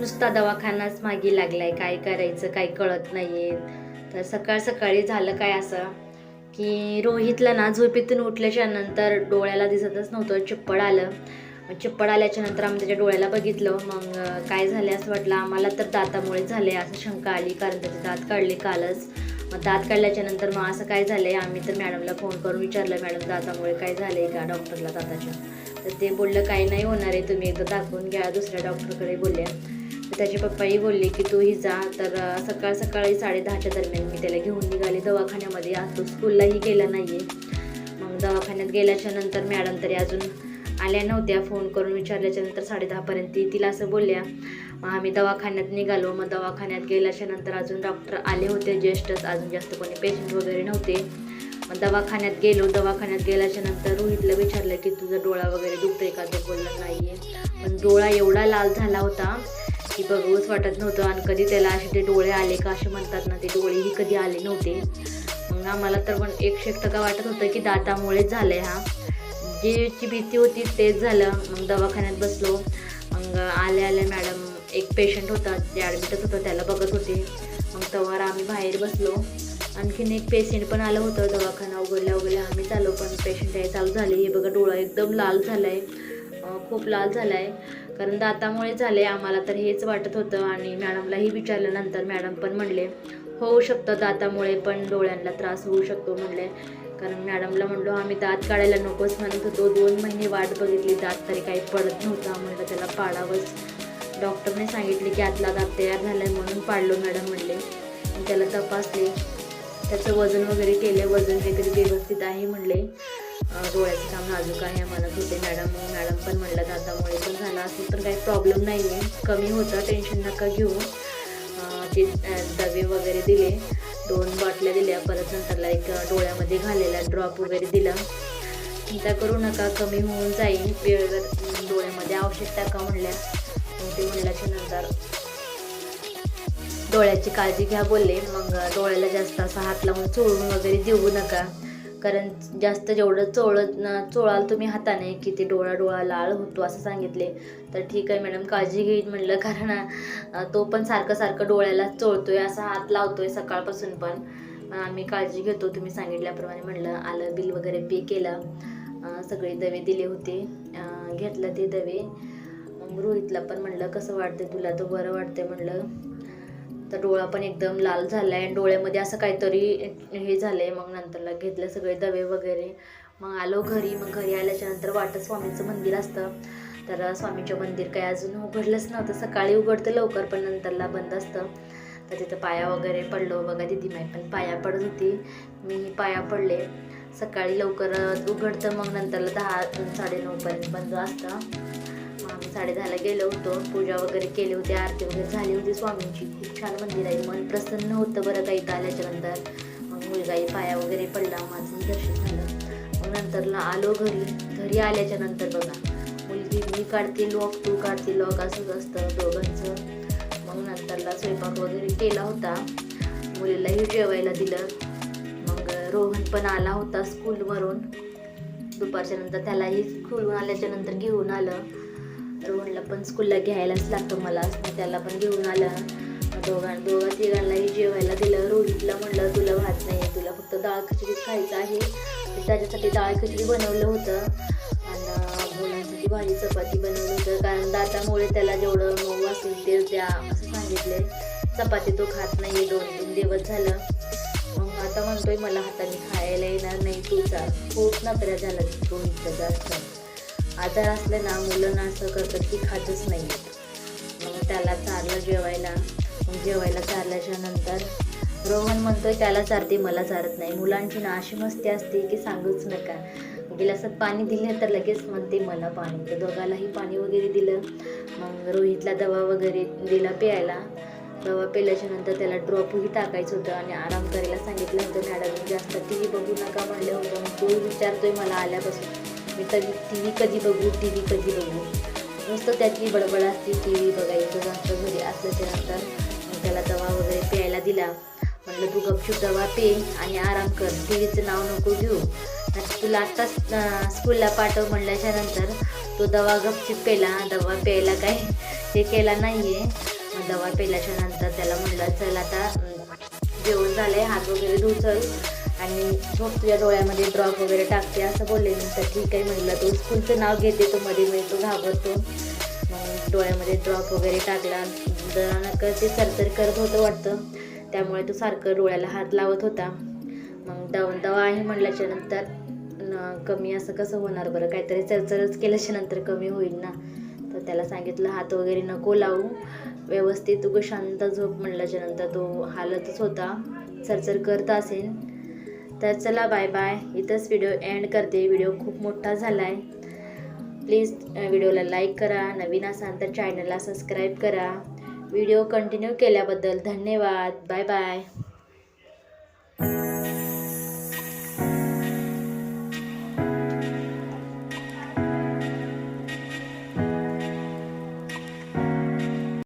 नुसता दवाखानाच मागे लागलाय काय करायचं काय कळत नाहीये. तर सकाळ सकाळी झालं काय असं? की रोहितला ना झोपेतून उठल्याच्या नंतर डोळ्याला दिसतच नव्हतं चिप्पड आलं. मग चिप्पड आल्याच्यानंतर आम्ही त्याच्या डोळ्याला बघितलं. मग काय झालं असं वाटलं आम्हाला तर दातामुळे झाले असं शंका आली कारण त्याचे दात काढले कालच. मग दात काढल्याच्या नंतर मग असं काय झालंय आम्ही तर मॅडमला फोन करून विचारलं मॅडम दातामुळे काय झालंय का डॉक्टरला दाताच्या? तर ते बोललं काही नाही होणार आहे तुम्ही एकदा दाखवून घ्या दुसऱ्या डॉक्टरकडे बोलल्या त्याचे पप्पाही बोलले की तूही जा. तर सकाळ सकाळी साडे दहाच्या दरम्यान मी त्याला घेऊन निघाले. दवाखान्यामध्ये आज तो स्कूललाही गेला नाही आहे मग दवाखान्यात गेल्याच्यानंतर मॅडम तरी अजून आल्या नव्हत्या. फोन करून विचारल्याच्या नंतर साडे दहापर्यंत तिला असं बोलल्या मग आम्ही दवाखान्यात निघालो. मग दवाखान्यात गेल्याच्यानंतर अजून डॉक्टर आले होते. ज्येष्ठच अजून जास्त कोणी पेशंट वगैरे नव्हते. मग दवाखान्यात गेलो. दवाखान्यात गेल्याच्यानंतर रोहितला विचारलं की तुझा डोळा वगैरे दुखतोय का? तो बोलला आहे पण डोळा एवढा लाल झाला होता की बघूच वाटत नव्हतं आणि कधी त्याला असे ते डोळे आले का असे म्हणतात ना ते डोळेही कधी आले नव्हते. मग आम्हाला तर पण एकशे एक टक्का वाटत होतं की दातामुळेच झालं आहे हा. जीची भीती होती तेच झालं. मग दवाखान्यात बसलो. मग आल्या आल्या मॅडम एक पेशंट होता जे ॲडमिटच होतं त्याला बघत होते. मग तेव्हा आम्ही बाहेर बसलो. आणखीन एक पेशंट पण आलं होतं दवाखाना उघडल्या उघडल्या. आम्ही चालू पण पेशंट आहे चालू झाले. हे बघा डोळा एकदम लाल झाला आहे खूप लाल झाला आहे कारण दातामुळे झाले आम्हाला तर हेच वाटत होतं आणि मॅडमलाही विचारल्यानंतर मॅडम पण म्हणले होऊ शकतं दातामुळे पण डोळ्यांना त्रास होऊ शकतो म्हणले. कारण मॅडमला म्हणलो आम्ही दात काढायला नकोच म्हणत होतो. दोन महिने वाट बघितली दात तरी काही पडत नव्हता म्हणलं. त्याला पाडावंच डॉक्टरने सांगितले की आतला दात तयार झाला आहे म्हणून पाडलो मॅडम म्हणले. त्याला तपासले. त्याचं वजन वगैरे केले. वजन वगैरे व्यवस्थित आहे म्हणले. डोळ्याचं काम नाजूक आहे म्हणत होते मॅडम मॅडम पण म्हणलं दातामुळे पण झाला असेल तर काही प्रॉब्लेम नाही आहे कमी होतं टेन्शन नका घेऊ. ते दवे वगैरे दिले दोन बाटल्या दिल्या परत नंतरला एक डोळ्यामध्ये घालेला ड्रॉप वगैरे दिला. चिंता करू नका कमी होऊन जाईल. वेळेवर डोळ्यामध्ये औषध टाका म्हणल्या. ते म्हणल्याच्या नंतर डोळ्याची काळजी घ्या बोलले. मग डोळ्याला जास्त असा हात लावून चोळून वगैरे देऊ नका. कारण जास्त जेवढं चोळत ना चोळाल तुम्ही हाताने की ते डोळा डोळा लाल होतो असं सांगितले. तर ठीक आहे मॅडम काळजी घेईन म्हणलं कारण तो पण सारखं सारखं डोळ्याला चोळतोय असा हात लावतोय सकाळपासून पण. आम्ही काळजी घेतो तुम्ही सांगितल्याप्रमाणे म्हणलं आलं बिल वगैरे पे केलं. सगळे दवे दिले होते. घेतलं ते दवे. रोहितला पण म्हणलं कसं वाटतंय तुला? तर बरं वाटतंय म्हणलं तर डोळा पण एकदम लाल झालाय आणि डोळ्यामध्ये असं काहीतरी हे झालं आहे मग नंतरला घेतले सगळे दवे वगैरे. मग आलो घरी. मग घरी आल्याच्यानंतर वाटत स्वामीचं मंदिर असतं. तर स्वामीचं मंदिर काही अजून उघडलंच नव्हतं. सकाळी उघडतं लवकर पण नंतरला बंद असतं. तर तिथं पाया वगैरे पडलो. बघा दिदी माई पण पाया पडत होती. मीही पाया पडले. सकाळी लवकर उघडतं. मग नंतरला दहा साडेनऊपर्यंत बंद असतं. आम्ही साडेदहाला गेलो होतो. पूजा वगैरे केली होती आरती वगैरे झाली होती स्वामींची. खूप छान मंदिर आहे. मन प्रसन्न होतं बरं काही इथं आल्याच्यानंतर मग मुलगाही पाया वगैरे पडला. माझं दर्शन झालं. मग नंतरला आलो घरी. घरी आल्याच्यानंतर बघा. मुलगी मी काढते लॉक तू काढते लॉक असंच असतं दोघांचं. मग नंतरला स्वयंपाक वगैरे केला होता. मुलीलाही जेवायला दिलं. मग रोहन पण आला होता स्कूलवरून दुपारच्या नंतर त्यालाही स्कूलवरून आल्याच्यानंतर घेऊन आलं. रोहनला पण स्कूलला घ्यायलाच लागतं मला. मग त्याला पण घेऊन आलं. मग दोघां दोघा तिघांनाही जेवायला दिलं. रोहितला म्हणलं तुला भात नाही आहे तुला फक्त डाळ खिचडी खायचं आहे. त्याच्यासाठी डाळ खिचडी बनवलं होतं. आणि मुलांसाठी भाजी चपाती बनवलं होतं. कारण दातामुळे त्याला जेवढं मऊ असेल ते द्या असं सांगितले. चपाती तो खात नाही दोन तीन दिवस झालं. मग आता म्हणतोय मला हाताने खायला येणार नाही. तुझा खूप नकऱ्या झाला रोहितचा जास्त. आजार असले ना मुलं ना असं करतात की खातच नाही. मग त्याला चारलं जेवायला. मग जेवायला चारल्याच्या नंतर रोहन म्हणतोय त्याला चारते मला चारत नाही. मुलांची ना अशी मस्ती असते की सांगूच नका. गिलासात पाणी दिले तर लगेच म्हणते मला पाणी तर दोघालाही पाणी वगैरे दिलं. मग रोहितला दवा वगैरे दिला प्यायला. दवा पेल्याच्या नंतर त्याला ड्रॉपही टाकायचं होतं आणि आराम करायला सांगितलं होतं मॅडम जास्त टी व्ही बघू नका म्हणलं होतं मग तो विचारतोय मला आल्यापासून. मी कधी टी व्ही कधी बघू टी व्ही कधी बघू. नुसतं त्याची बडबड असते टी व्ही बघायचं जास्त घरी असलं त्यानंतर त्याला दवा वगैरे प्यायला दिला. म्हणलं तू गपशूप दवा पे आणि आराम कर. टी व्हीचं नाव नको घेऊ. तुला आत्ताच स्कूलला पाठव म्हणल्याच्या नंतर तो दवा गपचूप पेला दवा प्यायला काय ते केला नाही आहे दवा पेल्याच्या नंतर त्याला म्हणलं चल आता जेवण झालं आहे हात वगैरे धुचल. आणि झोप तुझ्या डोळ्यामध्ये ड्रॉप वगैरे टाकते असं बोलले नंतर ठीक आहे म्हटलं तो स्कूलचं नाव घेते तो मध्ये मध्ये तो घाबरतो. मग डोळ्यामध्ये ड्रॉप वगैरे टाकला. जरा ते सरसर करत होतं वाटतं. त्यामुळे तो सारखं डोळ्याला हात लावत होता. मग दवा दवा आहे म्हटल्याच्या नंतर न- कमी असं कसं होणार बरं? काहीतरी चरचरच केल्याच्यानंतर कमी होईल ना? तर त्याला सांगितलं हात वगैरे नको लावू. व्यवस्थित उगं शांत झोप म्हणल्याच्या नंतर तो हालतच होता. चरचर करत असेल. तर चला बाय बाय. इथंच व्हिडिओ एंड करते. व्हिडिओ खूप मोठा झाला आहे प्लीज व्हिडिओला लाईक करा. नवीन असाल तर चॅनलला सबस्क्राईब करा. व्हिडिओ कंटिन्यू केल्याबद्दल धन्यवाद. Bye bye